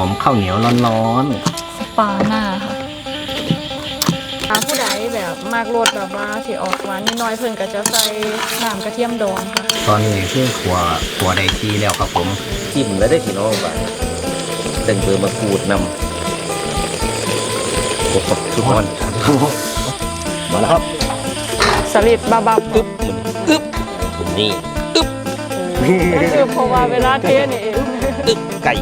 อมข้าวเหนียวร้อนปลาหน้าค่ะถ้าผู้ใดแบบมากรสแบบว่าที่ออกหวานนิดหน้อยเพิ่นก็จะใส่น้ำกระเทียมดองค่ะๆ ตอนนี้คือขัวขัวได้ทีแล้วครับผม จิ้มแล้วได้พี่น้องบ้านดึงเบอร์มากูดนำโอ้โหทุกคนมาแล้วครับสลิดบาบับอึ๊บมันอึ๊บผมนี่อึ๊บก็คือเพราะว่าเวลาเทนี่เองอึ๊บ ไก่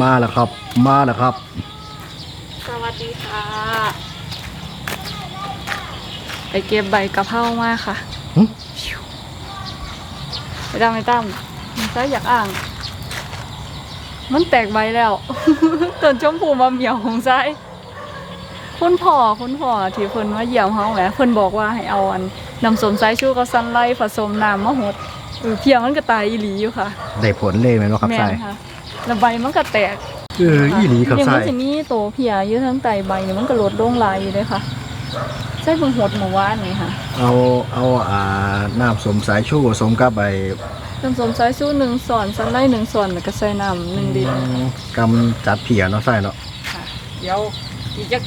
มาแล้วครับ มาแล้วครับ สวัสดีค่ะ ไปเก็บใบกะเพรามาค่ะหึ ไปดำไม่ตั้มมันก็อยากอ่าง มันแตกใบแล้ว ต้นชมพูมาเหมียวของไส้คุณพ่อคุณพ่อที่เพิ่นมาเยี่ยมเฮาแหมเพิ่นบอกว่าให้เอาอัน น้ำส้มสายชูกับซันไลท์ผสมน้ำมะหดเออเพียงมันก็ตายอีหลีอยู่ค่ะได้ผลเลยไหมเนาะครับแม่ใส่นค่ะแล้วใบมันก็แตกเอออีหลีครับยังใส่มันสิมีโตเพียอยู่ทั้งไตใบเนี่ยมันก็ลดลงลายอยู่เลยค่ะใช่เพิ่งหดเมื่อวานนี่ค่ะเอาเอาอ่าน้ำสมสายชูผสมกับใบน้ำส้มสายชูหนึ่งส่วนซันไลท์หนึ่งส่วนแล้วก็ใส่น้ำหนึ่งดินกำจัดเพียเนาะใส่เนาะค่ะเดี๋ยวอีกจัก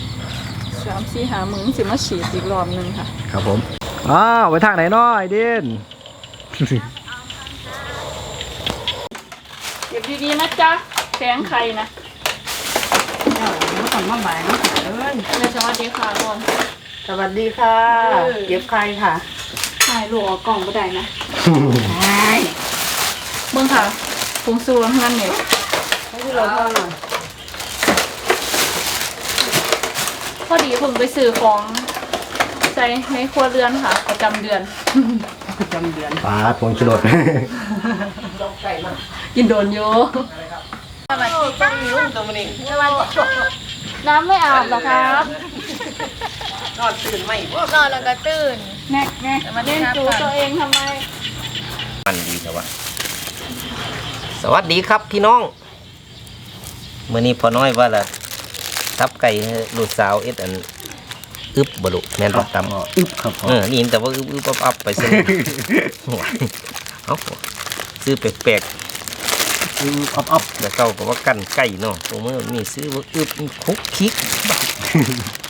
สามสี่หามือสิมาฉีดอีกรอบหนึงค่ะ ครับผม อ้าวไปทางไหนเนาะไอเดนเก็บดีๆนะจ๊ะแข็งไข่นะมาก่อนมาบ่ายมาค่ะเอิ้นแม่สวัสดีค่ะก่อนสวัสดีค่ะเออเก็บใครค่ะถ่ายลูกออกกล่องก็ได้นะใช่เบิ่งค่ะผงซูทั้งนั้นเนี่ยให้ที่เราทำหน่อยพอดีเพิ่งไปซื้อของใส่ในครัวเรือนค่ะ ประจำเดือน ประจำเดือนปลาพวงชิรดกินโดนโยสวัสดีจ้าตัวมันเองน้ำไม่อาบหรอครับ นอนตื่นไหมนอนแล้วก็ตื่นแน่แน่มาเล่นจูตัวเองทำไมมันดีแต่ว่าสวัสดีครับพี่น้องเมื่อนี้พอน้อยว่าละทับไก่ให้ลูกสาวเอ็ดอัน อึบบลุแม่นปักตำอึบครับผมเออนี่แต่ว่าอึบอึบอับอับไปซื้อเอาซื้อแปลกอึบอับอับๆแล้วเก่าก็ว่ากันไก่เนาะตัวมือนี่ซื้อว่าอึบคุกคิก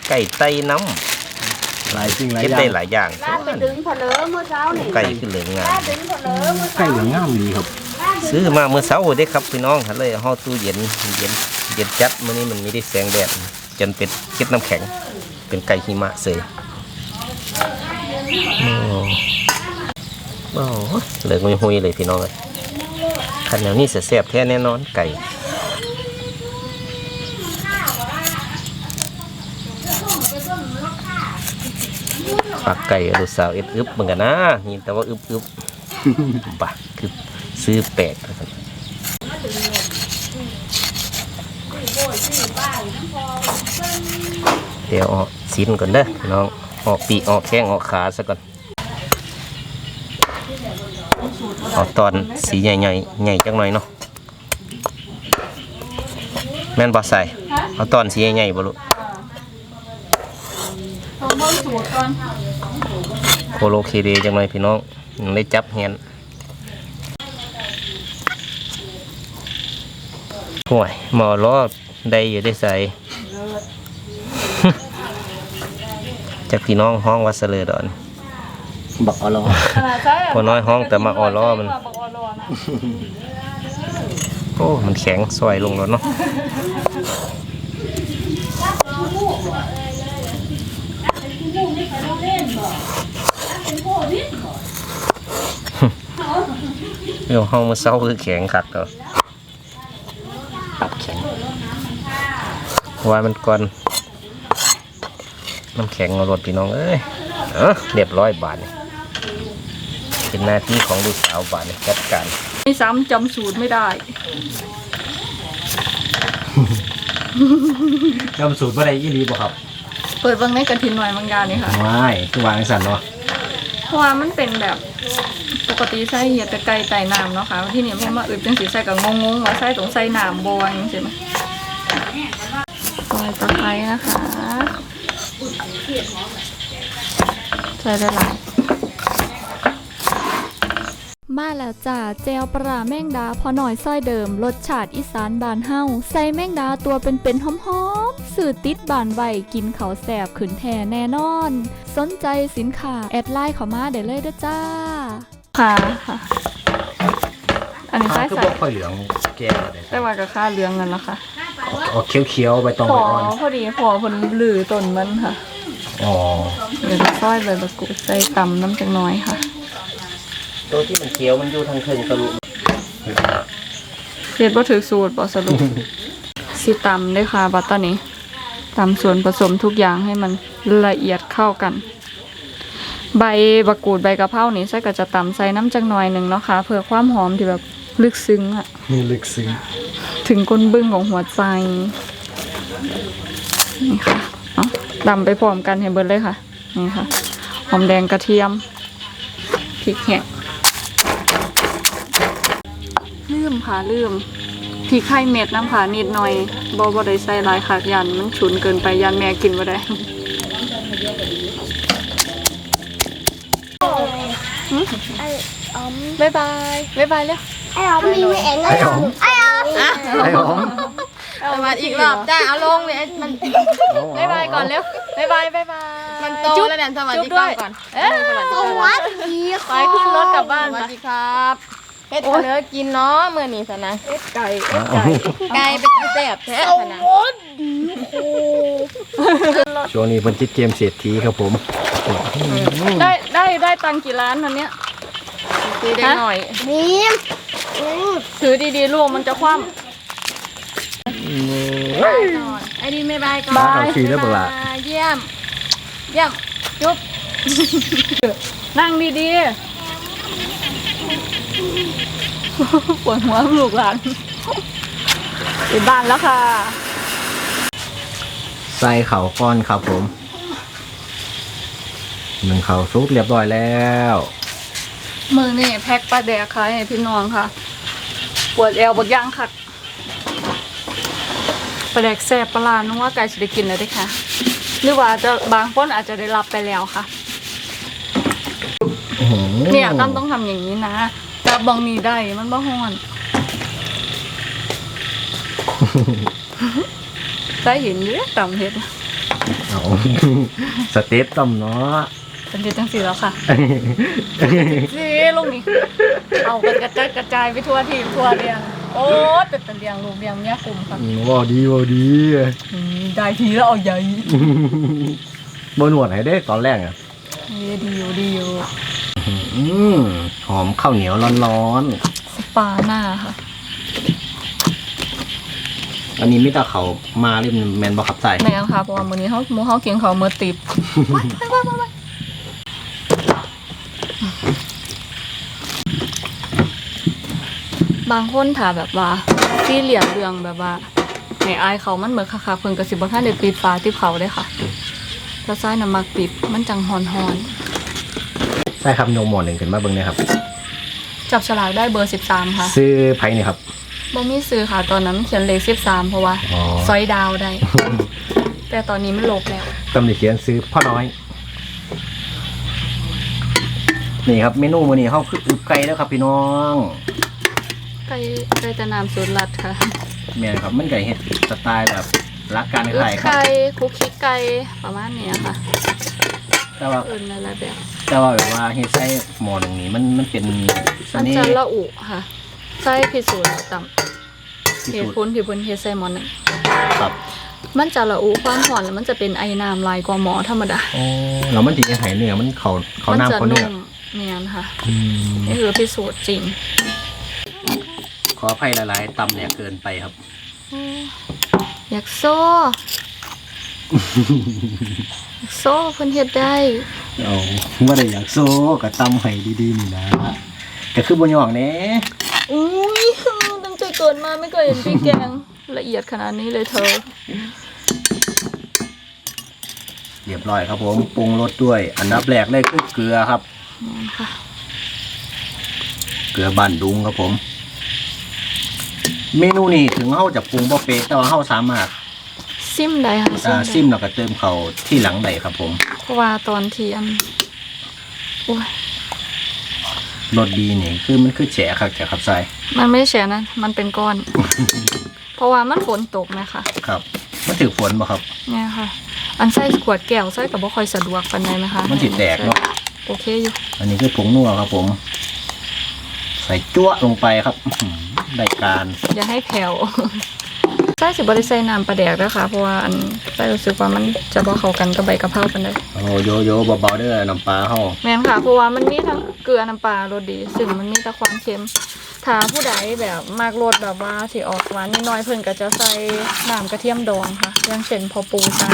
ไก่ไตน้หลายสิ่งหำลายเฮ็ดอย่าได้งหลายอย่างลาดไปถึงพะเลอเมื่อเช้านี่ไก่ขึ้นเหลืองงามลาดถึงพะเลอเมื่อไก่เช้าเหลืองงามดีครับ ซื้อมาเมื่อเช้าเด้ครับพี่น้องหันเลยเอาตู้เย็นเย็นเย็นจัดมื้อนี้มันมีได้แสงแดดจนเป็นเก็ดน้ำแข็ง เป็นไก่หิมะเสยโอ้โอ้เหลืองหุยๆเลยพี่น้องเลยขันแนวนี้เสียบๆแท้แน่นอนไก่ปักไก่ลูกสาวเอ็ดอึบเหมือนกันนะนี่แต่ว่าอึบอึบปะคือซื้อแปลกนะครับเดี๋ยวออก สิ้นก่อนเด้อพี่น้องออกปีกออกแข้งออกขาซะก่อนเอาตอนสีใหญ่ๆใหญ่จังหน่อยเนาะแม่นบ่ใส่เอาตอนสีใหญ่ๆบ่ลูกลองเบิ่งสูตรก่อนโคโลเคเดจังหน่อยพี่น้องยังได้จับแฮนห่วยหมอล้อได้อยู่ได้ใส่ จากพี่น้องห้องวัดเสลอดอนบักเอาล้อขนาดใช้พอน้อยห้องแต่มาออล้อมันบักออล้อนะโอ้ มันแข็งซอยลงแล้วเนาะเรื่องห้องมันเศร้าคือแข็งขัดก็ตับแข็งว่ามันก่อน น้ำแข็งเอารถพี่น้องเอ้ยเออเรียบร้อยบาทนี่เป็นหน้าที่ของลูกสาวบาทนี่จัดการไม่ซ้ำจำสูตรไม่ได้จำสูตรว่าได้อีหลีบ่ครับ เปิดเบิ่งในกระถินหน่อยบางอย่างนี่ค่ะไม่คือวางสั่นเนาะเพราะว่ามันเป็นแบบปกติใส่เหียดแต่ไก่ไต่น้ำเนาะค่ะที่นี่มันมาอึดจังสีใส่กับงงๆว่าใส่ตรงใส่น้ำบวงใช่ไหมซอยตะไคร้นะคะ ใส่ได้หลายมาแล้วจ้าเจลปลาแมงดาพอหน่อยซ้อยเดิม รสชาติอีสานบานเฮาใส่แมงดาตัวเป็นๆหอมๆสื่อติดบานไวกินเขาวแสบขืนแทแน่นอน สนใจสินค้า แอดไลน์เข้ามาได้เลยเด้อจ้า ค่ะค่ะ อันนี้ข้าใส่คือใส่บอกค่อยเหลืองแก่เลยแต่ว่ากับค่าเลี้ยงเงินแล้วค่ะ ออกเขียวๆใบตองพใบออ่อน พอดีพอผลลือต้นมันค่ะ อ๋อ เดี๋ยวจะซอยใบมะกรูดใส่ตำน้ำจังน้อยค่ะตัวที่มันเขียวมันอยู่ทางเทิงกระลุเฮ็ดบ่ถือสูตรบ่สรุป สิตำด้วยค่ะ บัดตอนนี้ตำส่วนผสมทุกอย่างให้มันละเอียดเข้ากัน ใบมะกรูดใบกะเพรานี่ใส่ก็จะตำใส่น้ำจังหน่อยหนึ่งเนาะค่ะเพื่อความหอมที่แบบลึกซึ้งอะนี่ลึกซึ้ง ถึงก้นบึ้งของหัวใจนี่ค่ะเอาดำไปพร้อมกันให้เบิดเลยค่ะนี่ค่ะหอมแดงกระเทียมพริกแห้งลืมค่ะลืมพริกไข่เม็ดน้ำค่ะนิดหน่อยบ่บ่ได้ใส่หลายขากยันมันฉุนเกินไปยันแม่กินบ่ได้หึบ๊ายบายบ๊ายบายเร็วไอ้หอมมีไม่เอ็นไอ้หอมไอ้หอมไอ้หอมเอามาอีกรอบจ้าเอาลงเนี่ยมันบ๊ายบายก่อนเร็วบ๊ายบายบ๊ายบาย มันโตแล้วเนี่ยสวัสดีจุ๊บด้วยก่อนเอ๊ะสวัสดีไปขึ้นรถกลับบ้านสไปวัสดีครับเฮ็ดเนื้อกินเนาะมื้อนี้ซะนะเอ็ดไก่ไก่เป็นแซ่บแท้ซะนะช่วงนี้เป็นจิตเกมเศรษฐีครับผมได้ได้ได้ตังค์กี่ล้านวันเนี้ยดีได้หน่อยนี่ ถือดีๆลูกมันจะคว่ไอ้นี่ไม่บายก่อนบ้าเอาฟรีได้เปล่าอ่าเยี่ยม เยี่ยม จุ๊บำนั่งดีๆปวดหัวลูกหลานไปบ้านแล้วค่ะ ใส่เข่าก้อนครับผม หนึ่งเข่าซุปเรียบร้อยแล้ว มือนี่แพ็คปลาแดกขายให้พี่น้องค่ะ ปวดแอวบดย่างค่ะปลาแดกแซ่บปลาลานุ่ว่าไก่จะได้กินเลยได้อค่ะ หรือว่าจะบางคนอาจจะได้รับไปแล้วค่ะ เนี่ยตั้มต้องทำอย่างนี้นะแต่บองนี้ได้มันบ่ฮ้อนได้เห็นอยู่เด้อต่ำเฮ็ดเอาสเต็ปต่ำเนาะ เป็นเฮ็ดจังสีแล้วค่ะสิลงนี่เอากันกระจายกระจายไปทั่วทีมทั่วเรียงโอ้ยเป็นตะเลียงลูกเลียงเนี่ยคุมค่ะอืมว่าดีว่าดีอืมได้ทีแล้วเอาใหญ่บนหนวดให้ได้ตอนแรกอะเอ้ยดีอยู่ดีอยู่อืมหอมข้าวเหนียวร้อนสปาหน้าค่ะๆอันนี้มิตรเขามาเล่มแมนบอขับใส่แม่นค่ะเพราะว่ามื้อนี้เฮาหมู่เฮาเกียงเขาวมื้อติบ บางคนถ้าแบบว่าที่เหลี่ยมเรื่องแบบว่าในอายเขามันเหมือนคักๆเพิ่นก็สิบ่ทันได้ปิดฝาติบเขาเด้ค่ะถ้าใส่น้ำมักติบมันจังฮอนใช่ครับโนหมอหนึ่งขึ้นมาเบิ้งเนะครับๆจับฉลากได้เบอร์13ค่ะซื้อไผ่นี่ครับบ่มีซื้อค่ะตอนนั้นเขียนเลข13เพราะว่าอ๋อซอยดาวได้ แต่ตอนนี้มันลบแล้ว ตำหนิเขียนซื้อพ่อน้อย นี่ครับเมนูมื้อนี้เขาคืออึบไก่แล้วครับพี่น้อง ไก่ไก่แต่น้ำสูตรลัดค่ะแม่นครับมันไก่เฮ็ดสไตล์แบบรักการอึขายดครับไก่คุกคิกไก่ประมาณเนี้ยค่ะแต่ว่าเอินอะไรแบบแต่ว่าแบบว่าเฮ็ดใส่หม้อหนึ่งนี่มันมันเป็นเสมันน่จะห์ละอุค่ะใส่พิสูจน์ต่ำที่เหสุตุดผลที่เพิ่นเฮ็ดใส่หมอนนึงครับมันจะละอุความร้อนแล้วมันจะเป็นไอน้ำลายกว่าหมอธรรมดาโอ้แล้วมันสิยังไห้เนื้อมันเขาเขามัน้ำจะเขาเนื้อนุ่มเนียนค่ะอืมนี่คือพิสูจน์จริง ขออภัยหลายๆตำแหลกเกินไปครับ อยากโซ่ อยากโซ่เพิ่นเฮ็ดได้เอาว่าได้อยากโซ่กับตำให้ดีๆนี่นะก็คือบนยองเน่อุ้ยตั้งใจเกิดมาไม่เคยเห็นพริกแกงละเอียดขนาดนี้เลยเธอ เรียบร้อยครับผมปรุงรสด้วย อันดับแรกเลยคือเกลือครับนั่นค่ะ เกลือบ้านดุงครับผม เมนูนี้ถึงเฮาจะปรุงบ่เป๊ะแต่ว่าเฮาสามารถซิมได้ค่ะอ่าได้ซิมแล้วก็เติมเขาที่หลังได้ครับผมเพราะว่าตอนที่อันโอ้ยรสดีนี่คือมันคือแฉะครับแฉะครับใส่มันไม่แฉะนะมันเป็นก้อน เพราะว่ามันฝนตกนะคะครับมันถือฝนบ่ครับ เนี่ยค่ะ อันใส่ขวดแก้วใส่กับบ่ค่อยสะดวกปานใดนะคะมันสิแตกเนาะโอเคอยู่อันนี้คือผงนัวครับผม ใส่จั่วลงไปครับอื้อหือ ได้การอย่าให้แผ่วใส่สิบ่ได้ใส่น้ำปลาแดกนะคะเพราะว่าอันใส่รู้สึกว่ามันจะบ่เข้ากันกับใบกะเพราปานใดโอ้โยโย่เบาๆเด้อน้ำปลาเฮาแม่นค่ะเพราะว่ามันมีทั้งเกลือน้ำปลารสดี ซึ่งมันมีแต่ความเค็มถ้าผู้ใดแบบมากรสแบบว่าสิออกหวานนิดหน้อยเพิ่นก็จะใส่น้ำกระเทียมดองค่ะอย่างเช่นพอปูใส่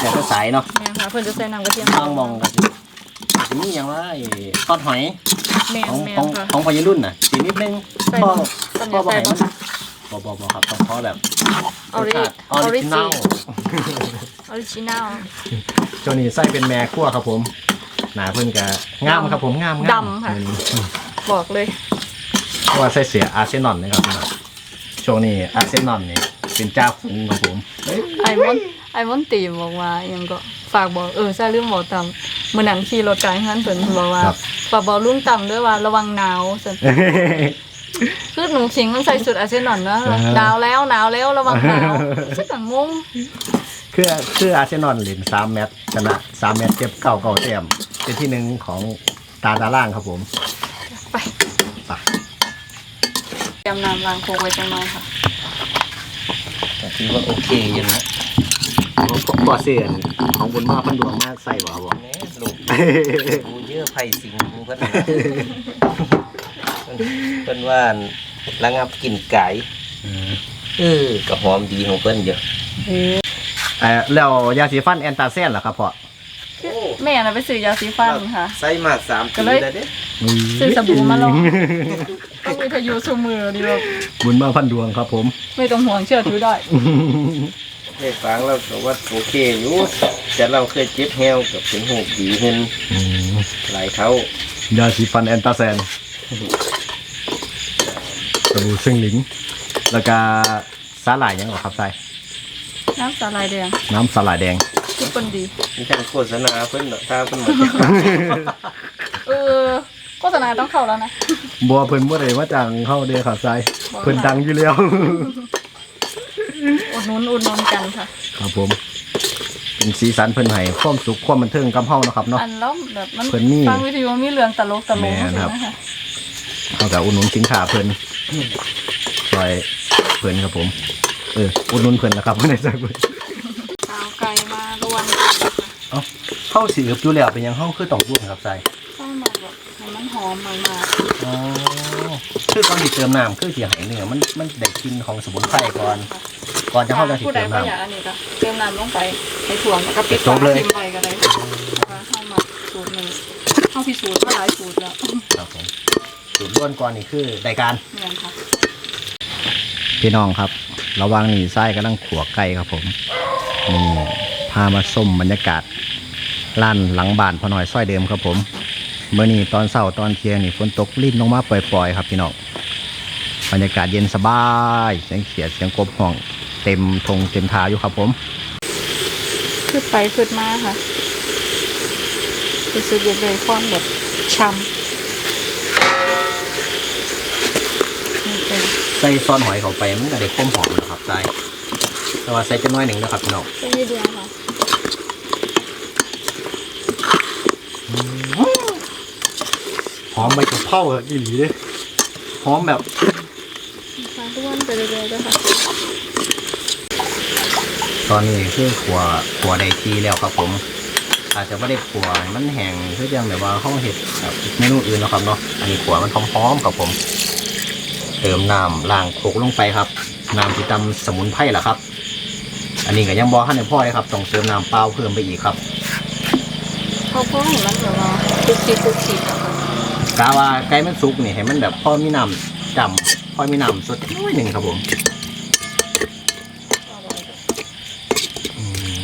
อยากจะใสเนาะแม่นค่ะเพิ่นจะใส่น้ำกระเทียมดบาองงมองกันสิมีอย่างว่าไอ้ทอดหอย แม่นของแม่ของนค่ะของพยรุ่นน่ะสีนิดนึงใส่พ่อต้นพ่อใส่บอกบ่ให้มันบ่บ่บ่ครับต้องขอแบบออริออริจินัลออริจินัลโจนี่ใส่เป็นแม่คั่วครับผม หนาเพิ่นก็งามครับผมงามงามดำค่ะ บอกเลยเพราะว่าใส่เสียอาร์เซนอลนะครับพี่น้องช่วงนี้อาร์เซนอลนี่ เป็นเจ้าฝูงครับผมเฮ้ยไอมอนไอมอนตีบอกว่าอิหยังก็ฝากบอกเออใช่เรื่องบอกตามมื้อนั้นขี่รถไกลงั้นเพิ่นบอกว่าฝากบอกลุงต่ำด้วยว่าระวังหนาวซั่นคือหนูขิงมันใส่สุดอาเซนนอนว่าอ่าฮะหนาวแล้วหนาวแล้วระวังหนาวฉันก็งงคือคืออาร์เซนอลเล่นสามแมตช์ชนะสามแมตช์เก็บเก้าเก้าแต้มเป็นที่หนึ่งของตาตาล่างครับผม ไปไป เตรียมน้ำล้างโคกไว้จังหน่อยค่ะก็ ถือว่าโอเคอยู่นะบ่เสียนของบุญมาพันดวงมากใส่บ่ครับผมแหม่ลูกดูเยอะไผ่สิงเพิ่นเพิ่นว่าระงับกลิ่นไก่เออก็หอมดีของเพิ่นอยู่ เอ่อแล้วยาสีฟันแอนตาเซนเหรอครับพ่อ แม่น่ะไปซื้อยาสีฟันค่ะ ใส่มาสามก็ปีเลยแล้วเด้ซื้อสบู่มาลองต้องวิทยุชูมือดีแบบบุญมาพันดวงครับ ผม ไม่ต้องห่วงเชื่อถือได้ได้ฟังแล้วก็ว่าโอเคอยู่แต่เราเคยเจ็บแฮวกับเป็นหูดีเห็นหลายเขายาสีฟันแอนตาเซนสบู่ซึ่งหลิง แล้วก็สาหร่ายยังเหรอครับใส่น้ำสาลายแดง น้ำสาหร่ายแดง ทุกคนดี มีการโฆษณาเพิ่นเนาะถ้าเพิ่นมาเออโฆษณาต้องเข้าแล้วนะ บัวเพิ่นบ่ได้ว่าจังเข้าเด้อครับใส่บ่ เพิ่นดังอยู่แล้ว อุดหนุนอุดหนุนกันค่ะ ครับผมเป็นสีสันเพิ่นให้ความสุขความบันเทิงกับเฮาเนาะครับเนาะ อันแล้วแบบมันเพิ่นมีฟังวิทยุมีเรื่องตลกตลแม่กนครับ นะคะเฮาก็อุดหนุนสินค้าเพิ่นช่วยเพิ่นครับผม เอออุดหนุนเพิ่นนะครับบ่ได้จักเพิ่น สาวไก่มาล้วน เอ้าเฮาสิอึบอยู่แล้วเป็นหยังเฮาคือต้องรุ่นครับใส่เข้ามาแบบให้มันหอมมากอ๋อคือก่อนที่เติมน้ำคือสิให้เนื้อมันมันได้กลิ่นของสมุนไพรก่อน ก่อนๆจะเข้าจะสิผู้ใดเติมก็น้ำอยากอันนี้ก็เติมน้ำลงไปให้ถ่วงแล้วก็ปิดจบเลยทิ้งไว้ก็ได้ว่าเข้ามาสูตรหนึ่งเข้าพิสูจน์มาหลายสูตรแล้วครับผมสูตรล้วนก่อนนี่คือได้การ เนี่ยค่ะ พี่น้องครับ ระหวังนี่ไส้กำลังขัวไก่ครับผมนี่ พามาส้มบรรยากาศล้านหลังบ้านพอหน่อยซ้อยเดิมครับผมเมื่อนี้ตอนเช้าตอนเที่ยงนี่ฝนตกลิ้นลงมาปล่อยๆครับพี่น้องบรรยากาศเย็นสบายเสียงเขียดเสียงกบห้องเต็มทงเต็มทาอยู่ครับผมขึ้นไปขึ้นมาค่ะรู้สึกอยากได้ความแบบช้ำนี่เป็นใส่ซอนหอยเข้าไปมันก็ได้ความหอมนะครับใส่ แต่ว่าใส่จะน้อยหนึ่งนะครับพี่น้องแค่นิดเดียวค่ะหอมใบกะเพราอีหลีเด้หอมแบบทานทุกวันไปเรื่อยๆด้วยค่ะ ตอนนี้คือขัวขัวได้ทีแล้วครับผม อาจจะไม่ได้ขัวให้มันแห้งคือยังแบบว่าห้องเห็ดแบบเมนูอื่นเนาะครับเนาะอันนี้ขัวมันหอมๆครับผม เติมน้ำล้างโคกลงไปครับน้ำที่ตำสมุนไพรล่ะครับ อันนี้ก็ยังบอกให้ในพ่อเลยครับต้องเติมน้ำเปล่าเพิ่มไปอีกครับเพราะเพราะเห็นมันแบบว่าคุกคิกคุกคิกอะค่ะกาว่าไก่มันสุกนี่ให้มันแบบพ่อมีน้ำจำพ่อมีน้ำสดน้อยหนึ่งครับผมอืม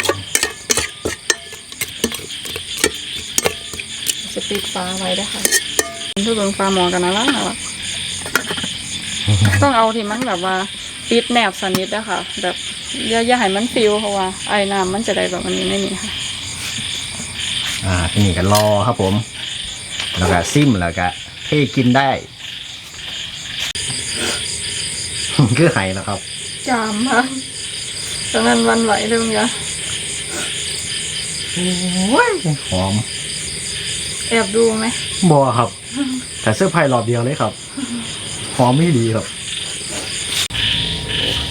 จะปิดฟ้าไว้ด้วยค่ะถ้าเบิ่งฟ้าหมองกันนะล่ะน่ะล่ะต้องเอาที่มันแบบว่า ปิดแนบสนิทนะคะแบบอย่าอย่าให้มันฟิวเพราะว่าไอ้น้ำมันจะได้แบบอันนี้ไม่มีค่ะ อ่าทีนี้ก็รอครับผม แล้วก็ซิมแล้วก็เทกินได้ คือไห้แล้วครับ จามมากตอนนั้นวันไหวเลยมึงอะหอมแอบดูไหมบอครับ แต่เสื้อร์ไผ่รอบเดียวเลยครับ หอมไม่ดีครับ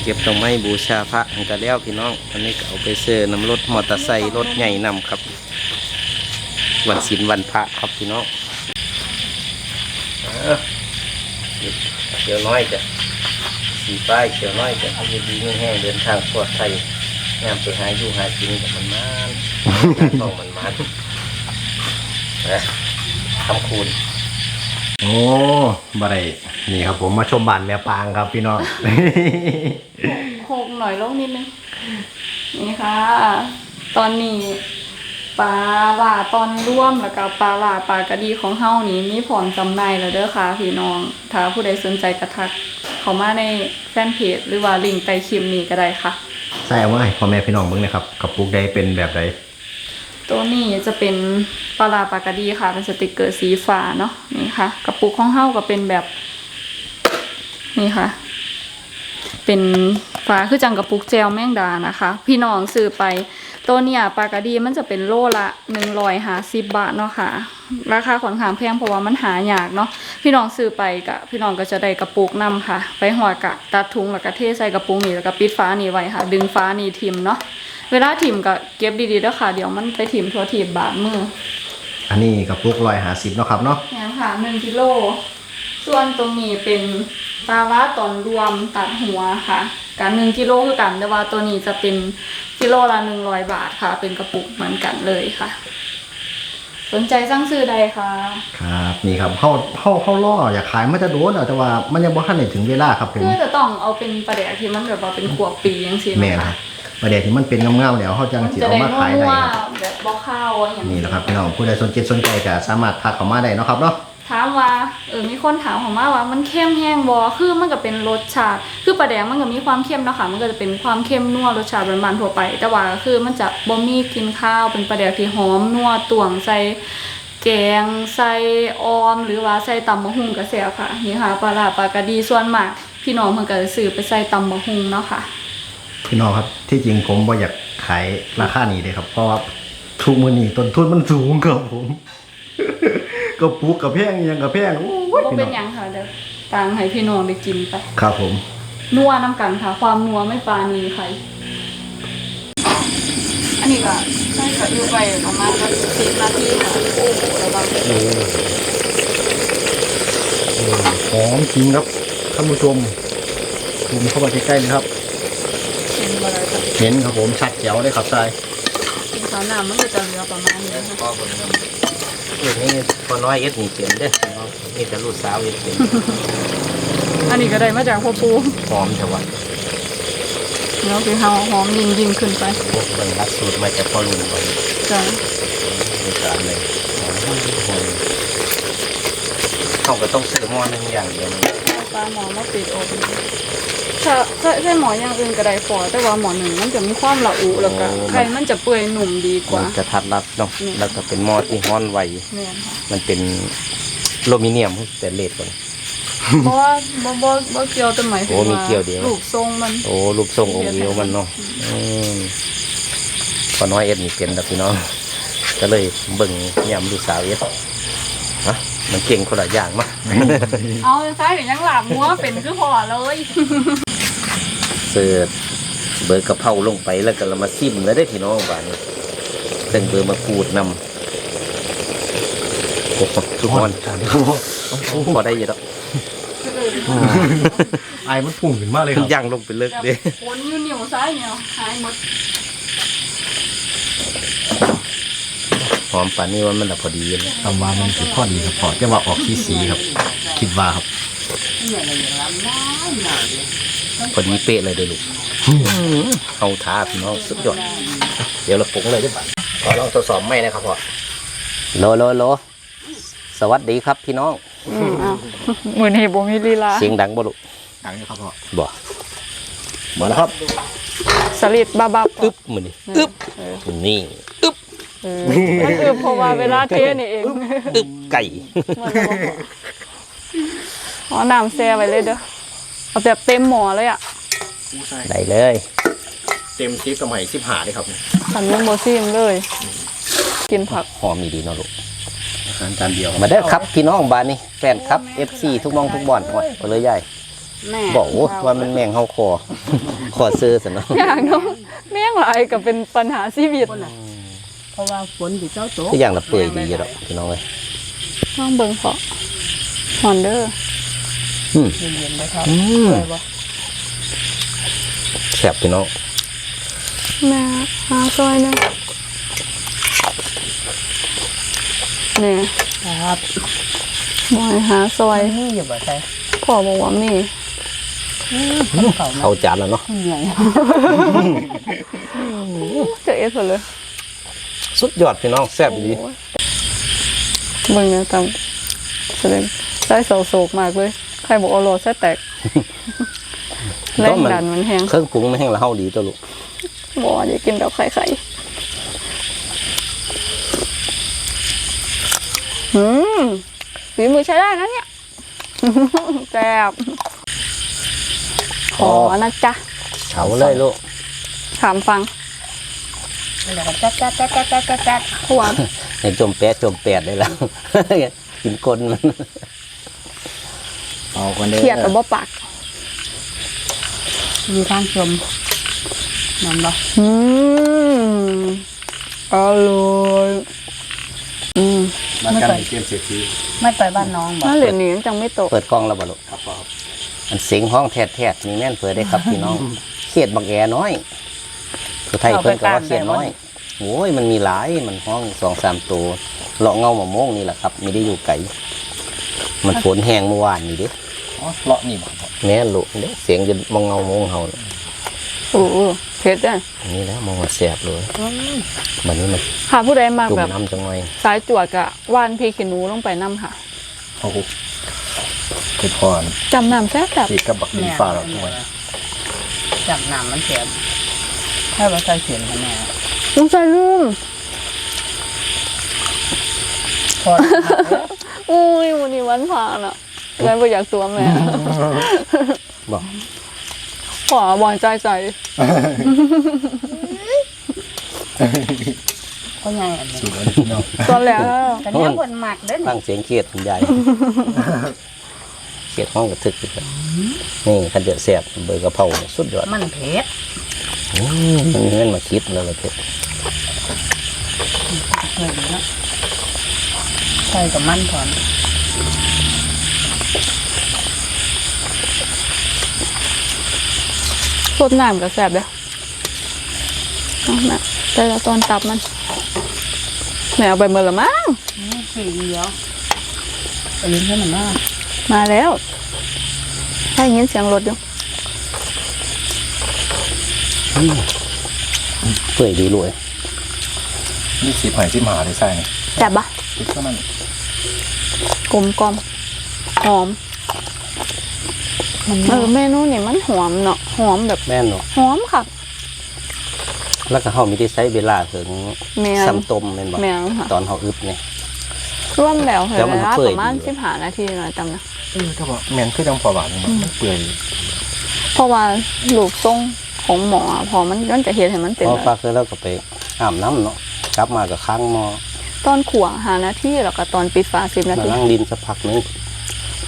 เก็บต้นไม้บูชาพระกันก็แล้วพี่น้องอันนี้ก็เอาไปเซื้อน้ำรถมอเตอร์ไซค์รถใหญ่นำครับ วันศีลวันพระครับพี่น้องเออเดี๋ยวน้อยจะสีป้ายเขียวน้อยจะเอาดีดีแห้งเดินทางปลอดภัยงามไปหาอยู่หากินกับมันมานต้องมันมันนะคำคูณ โอ้บ่ได้นี่ครับผมมาชมบ้านแม่ปางครับพี่น้อง โคกหน่อยลงนิดนึง นี่ค่ะ ตอนนี้ปลาหลาตอนร่วมแล้วก็ปลาหลาปลากระดีของเฮานี้มีผลจำหน่ายแล้วเด้อค่ะพี่น้อง ถ้าผู้ใดสนใจกระทัก เข้ามาในแฟนเพจหรือว่าลิงก์ใต้คลิปนี้ก็ได้ค่ะ ใส่เอาไว้ให้พ่อแม่พี่น้องเบิ่งนะครับกับปุกใดเป็นแบบใด ตัวนี้จะเป็นปลาปากระดีค่ะ เป็นสติกเกอร์สีฟ้าเนาะนี่ค่ะ กระปุกของเฮาก็เป็นแบบ นี่ค่ะ เป็นฟ้าคือจังกระปุกแจวแมงดานะคะ พี่น้องซื้อไป ตัวเนี่ยปากระดีมันจะเป็นโลละหนึ่งร้อยห้าสิบบาทเนาะค่ะ ราคาค่อนข้างแพงเพราะว่ามันหายากเนาะพี่น้องซื้อไปกะพี่น้องก็จะได้กระปุกนํค่ะ ไปห่อกะตัดถุงแล้วก็เทใส่กระปุกนี่แล้วก็ปิดฟ้านี่ไว้ค่ะ ดึงฟ้านี่ทิมเนาะ เวลาทิมก็เก็บดีๆเด้อค่ะ เดี๋ยวมันไปทิมทั่วทีบบาดมืออันนี้กับปุกรอยหาสิบเนาะครับเนาะแหนมค่ะหนึ่งกิโล ส่วนตรงนี้เป็นปลาว่าตอนรวมตัดหัวค่ะกันหนึ่งกิโลคือกัน แต่ว่าตัวนี้จะเป็นกิโลละหนึ่งร้อยบาทค่ะ เป็นกระปุกเหมือนกันเลยค่ะ สนใจสั่งซื้อใดค่ะครับนี่ครับเฮาเฮาเฮาล่ออยากขายมันจะโดนอะแต่ว่ามันยังบ่ทันได้ถึงเวลาครับผมคือจะต้องเอาเป็นปลาแดกที่มันแบบว่าเป็นขวบปียังสิแม่นครับ ประเดี๋ยวที่มันเป็นงามๆแล้วเฮาจังสิจะเอาได้มานัขายได้วครับๆแบบบ่ข้าวอย่างนี่แหละครับพี่น้องผู้ใดสนใจสนใจก็สามารถทักเข้ามาได้เนาะครับเนาะ ถามว่าเออมีคนถามผมมาว่ามันเข้มแห้งบอคือมันก็เป็นรสชาติ คือปลาแดงมันก็มีความเข้มเนาะค่ะมันก็จะเป็นความเข้มนัวรสชาติบานๆทั่วไป แต่ว่าคือมันจะบ่มีกลินข้าวเป็นปลาแดงที่หอมนัวต่วงใส่แกงใส่ออม หรือว่าใส่ตำมะฮุ่งกระเสียค่ะนี่ค่ะปลาร้าปลากระดีส่วนมากพี่น้องเพิ่นก็จะซื้อไปใส่ตำมะฮุ่งเนาะค่ะ พี่น้องครับ ที่จริงผมบ่อยากขายราคานี้เลยครับ เพราะว่าทุกมื้อนี้ต้นทุนมันสูงครับผมก็ปลูกกับแพงอิหยังกับแพงโอ้ยบ่พี่เป็น้นองหยังค่ะเดี๋ยวต่างให้พี่น้องได้กินไปครับผม นัวน้ำกันค่ะ ความนัวไม่ปรานีใครอันนี้ก็ใช้กระดูกไปประมาณสักสิบนาทีค่ะโอ้โหระวังเป็นเออเออหอมจริงครับท่านผู้ชมซูมเข้ามาใกล้ๆเลยครับอะไรค่ะ เห็นครับผมชัดแจ๋วเลยครับทรายกินข้าวหน้ามันก็จะเหลือประมาณนี้ค่ะพ่อคนนึงเอ็ดนี่พอน้อยเอ็ดนี่เปลี่ยนเด้อนี่แต่ลูกสาวเอ็ดเปลี่ยนอันนี้ก็ได้มาจากพ่อปูหอมแต่ว่าเนาะคือเฮาหอมยิ่งยิ่งขึ้นไปพวกมันรักสูตรมาจากพ่อลุงก่อนจ้ะมีการเลยเขาก็ต้องซื้อหม้อหนึงอย่างเดียวมันเอาปลาหมอมาปิดโอเป็น ถ้าถ้าใช่หมออย่างอื่นก็ได้ฟอแต่ว่าหมอหนึ่งมันจะมีความละอุแล้วก็ไข่มันจะเปื่อยหนุ่มดีกว่ามันจะทัดรัดเนาะแล้วก็เป็นหม้อที่ฮ้อนไวเนี่ยค่ะมันเป็นโลมิเนียมแต่เลดก่อน เพราะว่าบ่บ่บ่เกี่ยวแต่หมายถึงโอ้มีว่าเกี่ยวเดียวรูปทรงมัน โอ้รูปทรงองค์เดียวมันเนาะอืมพอน้อยเอ็ดนี่เป็นแล้วพี่น้องก็เลยเบิ่งยำลูกสาวเอ็ดฮะมันเก่งคนละอย่างมั้งเอาซ้ายหรือยังหลับมัวเป็นคือพอเลยเสิร์ฟเบอร์กะเพราลงไปแล้วก็เรามาซิมแล้วได้อพี่น้องบ้านนี้เติมเบอร์มะกรูดนำโอ้โหทุกคนพอได้อยินแล้วไอ้มันพุ่งขึ้นมาเลยครับย่างลงไปเลิกเด้วนอยู่เหนียวซ้ายเหนียวหายหมดหอมป่านนี้ว่ามันละพอดีเลยตำว่ามันคือข้อดีครับพอจะว่าออกสีสีๆครับ คิดว่าครับ พอดีเป๊ะเลยเด้อลูกเอาท้าพี่น้องสุดยอด เดี๋ยวเราปรุงเลยได้ป่ะขอลองทดสอบไม่นะครับพ่อโลโลโลสวัสดีครับพี่น้องอืมเอามือนี่บ่มีลีลาเสียงดังบ่ลูกดังนี้ครับพ่อบ่มาแล้วครับสลิดบับบับอึ๊บมือนี่อึ๊บนี่อึ๊บเออมันคือเพราะว่าเวลาเทนี่เองอึ๊บไก่มันจะบ่พอเอาน้ำแช่ไว้เลยเด้อ เอาแบบเต็มหม้อเลยอะอู้ใช่ได้เลยเต็มซีสมัยสิบหาเลยครับขันยังบ่ซิมเลย กินผักหอมดีๆเนาะลูกอาหารจานเดียวมาเด้อครับพี่น้องบ้านนี้แฟนครับ FC ทุกมองทุกบ่อนโอ้ยไปเลยใหญ่แม่บอกโอ้ว่ามันแมงเฮาคอคอซื้อซะเนาะอย่างเน้องแม่งหลายก็เป็นปัญหาชีวิตเพราะว่าฝนอยู่เจ้าโตคืออย่างละเปื่อยดีอยู่ดอกพี่น้องเอ้ยน้องเบิ่งเพาะฮอนเดอร์อืม เย็นๆไปครับอืมไปบ่แซ่บพี่น้องแม่หาซอยหนึงนี่ครับบอยหาซอยนี่อยู่บ่ใช่พ่อบอกว่ามีเขามาเอาจานแล้วเนาะเหนื่อยจะเอสเลยสุดยอดพี่น้องแซ่บดีเบิ่งเนี่ยตามแสดงใส่เสาโศกมากเลย ใครบอกเอาโลใส่แตกแรงดันมันแห้งเครื่องปรุงมันแห้งละเฮาดีตัวลูกบอกว่าอย่ากินแบบไข่ไข่อืมฝีมือใช้ได้นะเนี่ยแซ่บขอนะจ๊ะเอาเลยลูกถามฟังแล้วก็จัดจัดจัดจัดจัดจัดจัดเพราะว่าให้จมแปดจมแปดได้แล้วกินกลนมัน เอากันเด้อเครียดกับบ่ปากมีทางชมนั่นบ่อืมอร่อยอืมมากันในเกมเศรษฐีไม่ไปบ้านน้องบ่น่าเหรียญนี้ยังจังไม่โตเปิดกล้องแล้วบ่ลูกครับพ่ออันเสียงห้องแทดๆนี่แม่นเปิดได้ครับพี่น้องเขียดบักแอน้อยคือไทยเพิ่นก็ว่าเขียดน้อยโอ้ยมันมีหลายมันห้องสองสามตัวเลาะเงามะม่วงนี่แหละครับไม่ได้อยู่ไกลมันฝนแห้งเมื่อวานนี่เดิอ๋อ เลาะนี่บ่พ่อแม่นลูกเด้เสียงจะมองเงามะม่วงเฮาน่ะโอ้โหเผ็ดอะอันนี่แหล้วมองว่าแสบเลยมันนี้มันค่ะผู้ใดมาจุ่มแบบน้ำจังไงสายจวดกะว่านพี่ขี้หนูลงไปน้ำค่ะเขาหุบคือพรจำน้ำแซ่บแบบติดกับบักดินฟ้าเราด้วยจับน้ำมันเสียบถ้าว่าใส่เสียนให้แม่ลุงใจลุงพอแล้วครับอุ้ยวันนี้วันผ่านอะ แม่ไม่อยากสวมแม่บอกขอบอลใจใจก็ไงอันนี้สูตรอันนี้เนาะตอนแรกอะกันเนี้ยคนหมักเด้อฟังเสียงเขียดคุณยายเขียดห้องกระทึกอยู่ครับนี่คันเดือดแสบเบอร์กระเพราเนี่ยสุดยอดมันเผ็ดอืมมันมีเงินมาคิดแล้วเลยเผ็ดเคยเนาะใส่กับมันก่อน สดน้ำก็แซ่บเด้อเอาแม่แต่ละตอนตับมันแม่เอาไปเมื่อละมั้งนี่สีเดียวไปลิ้นให้มันมากมาแล้วได้ยินเสียงรถอยู่เปื่อยดีรวยนี่สีไผ่สิบหาเลยใส่เนี่ยแซ่บปะติดก็มันกลมกลอมหอม มันเออเมนูนี่มันหอมเนาะหอมแบบแม่นเนาะหอมค่ะ แล้วก็เฮามีได้ใช้เวลาถึงแม่น ซ้ำต้มแม่นบ่แม่นค่ะ ตอนเฮาอึบเนี่ย ร่วมแล้วเหรแต่อมันเวลาเปื่ปอยระมาณดีสิบหานาทีหน่อยจำนะเออถ้าบอกแมนคือจังพอหวานมันมันเปื่อยเพราะว่าลูกทรงของหมออะพอมันย้อนจะเห็นให้มันเป็นพอแบบปลาคือแล้วก็ไปอาบน้ำเนาะกลับมาก็ค้างหมอตอนขัวหานาทีแล้วก็ตอนปิดฝาสิบนามาทีนั่งดินสักพักนึง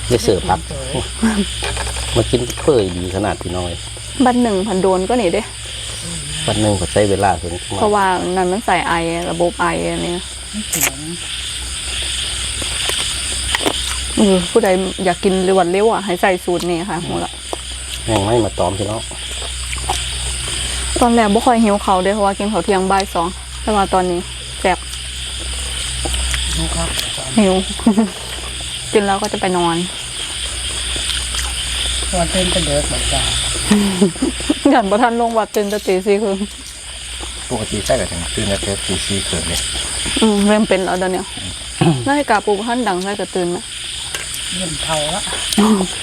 ได้เสิร์ฟพัก มากินเปื่อยดีขนาดพี่น้อยบันหนึ่งพันโดนก็หนีเด้วันหนึงก็ใช้เวลาถึงเพราะว่านั่นมันใส่ไอระบบไออันนี้เสียงเออผู้ใดอยากกินรวดเร็วอะให้ใส่สูตรนี่ค่ะหมดละแม่งไม่มาตอมพี่น้องตอนแรกบ่ค่อยหิวเขาวเด้เพราะว่ากินข้าวเที่ยงบ่ายสองแต่ว่าตอนนี้แซ่บนะครับหิวกินแล้วก็จะไปนอน ตอนเต้นก็เดือดเหมือนกันหยันประทันลงวัดตื่นแตตีสี่คือปกติใส่กับถึงตื่นแล้วแต่ตีซีเขินเลยอืมเริ่มเป็นแล้วเดี๋ยวนี้นาฬิกาปลุกท่านดังใส่กระตื่นไหมเริ่มเท่าแล้ว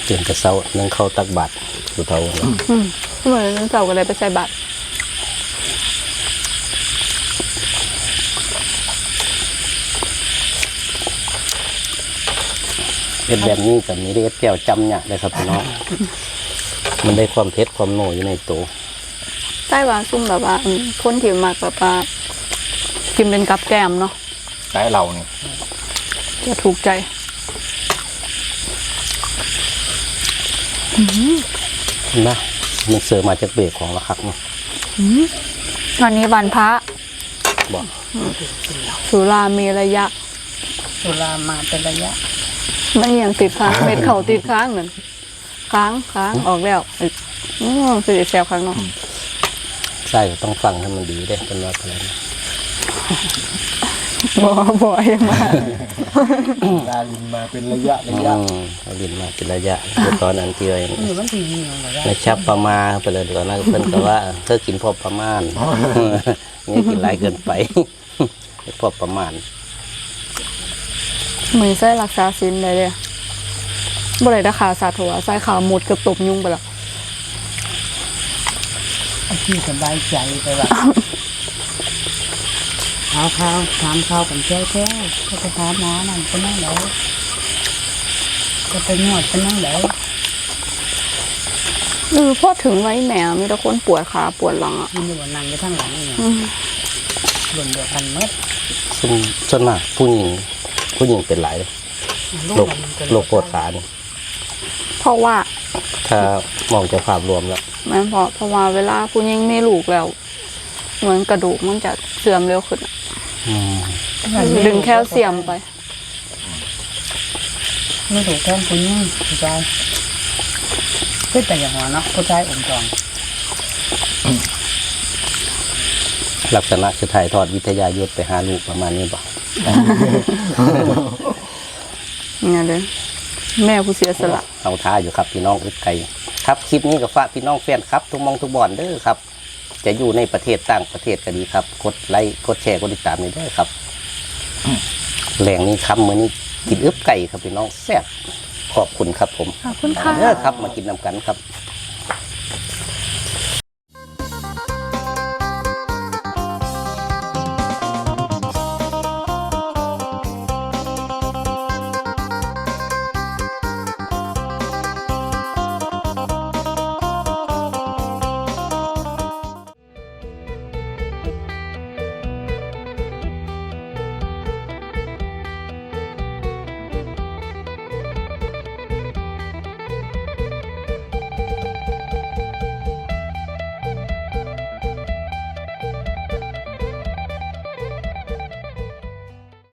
เตือนแต่เช้านั่งเข้าตักบาตรดูเท่าเนาะอืมเหมือนเสาร์ก็เลยไปใส่บาตร เผ็ดแบบนี้กับนี้ได้แก้วจำเนี่ยเลยครับพี่น้อง มันได้ความเผ็ดความโหน่อยู่ในตัวใต้ว่าซุ่มแบบว่าอืมคนที่มากแบบว่ากินเป็นกับแกล้มเนาะได้เราเนี่ยจะถูกใจนะมันเสิร์ฟมาจากเบรกของละครับเนาะวันนี้วันพระบอกสุรามีระยะ สุรามาเป็นระยะ มันยังติดค้างเม็ดเข่าติดค้างเหมือนค้างค้างออกแล้วอีกอืมสิแซวค้างเนาะใช่ก็ต้องฟังให้มันดีได้เป็นว่าอะไรนะบ่บ่อยมากดาลินมาเป็นระยะระอืยะมเอาดินมาเป็นระยะคือตอนนั้นที่เรานี่มันทีวีของระยะในชับประมาณไปเลยเดี๋ยวนั้นเพิ่นก็ว่าเธอกินพอประมาณนี่กินหลายเกินไปพอประมาณ มือใส่รักษาสินได้เลยบ่ได้ราคาสาถัวใส่ขาวหมดเกือบตบยุงไปแล้วเอาที่สบายใจไปว่าข้าวข้าวถามข้าวกันแก้วแก้วก็ไปหาหมอนั่นเป็นนั่งแล้วก็ไปนวดเป็นนั่งแล้วเออพอถึงไว้แหมมีแต่คนปวดขาปวดหลังอะมันอยู่บนนั่งอยู่ข้างหลังนี่อืมรวมเดียวกันหมดซึ่งส่วนมากผู้หญิง ผู้หญิงเป็นหลายเลยโรคโรคปวดขาเนี่ยเพราะว่าถ้ามองจากภาพรวมแล้วแม่นเพราะเพราะว่าเวลาผู้หญิงมีลูกแล้ว เหมือนกระดูกมันจะเสื่อมเร็วขึ้นอะอืมดึงแคลเซียมไปไม่ถูกแค่คุณยิ่งผู้ชายคือแต่อย่างหัวเนาะผู้ชายอมจองลักษณะคือถ่ายทอดวิทยายุทธไปหาลูกประมาณนี้ป่ะ เนี่ยเลยแม่ผู้เสียสละเอาท้าอยู่ครับพี่น้องอึดไก่ครับคลิปนี้ก็ฝากพี่น้องแฟนครับ ทุกหมองทุกบอนเด้อครับ จะอยู่ในประเทศต่างประเทศก็ดีครับ กดไลค์กดแชร์กดติดตามนี่เด้อครับแหล่งนี้คำมือนี้กินอึบไก่ครับพี่น้องแซ่บขอบคุณครับผมขอบคุณค่ะเด้อครับ มากินนำกันครับข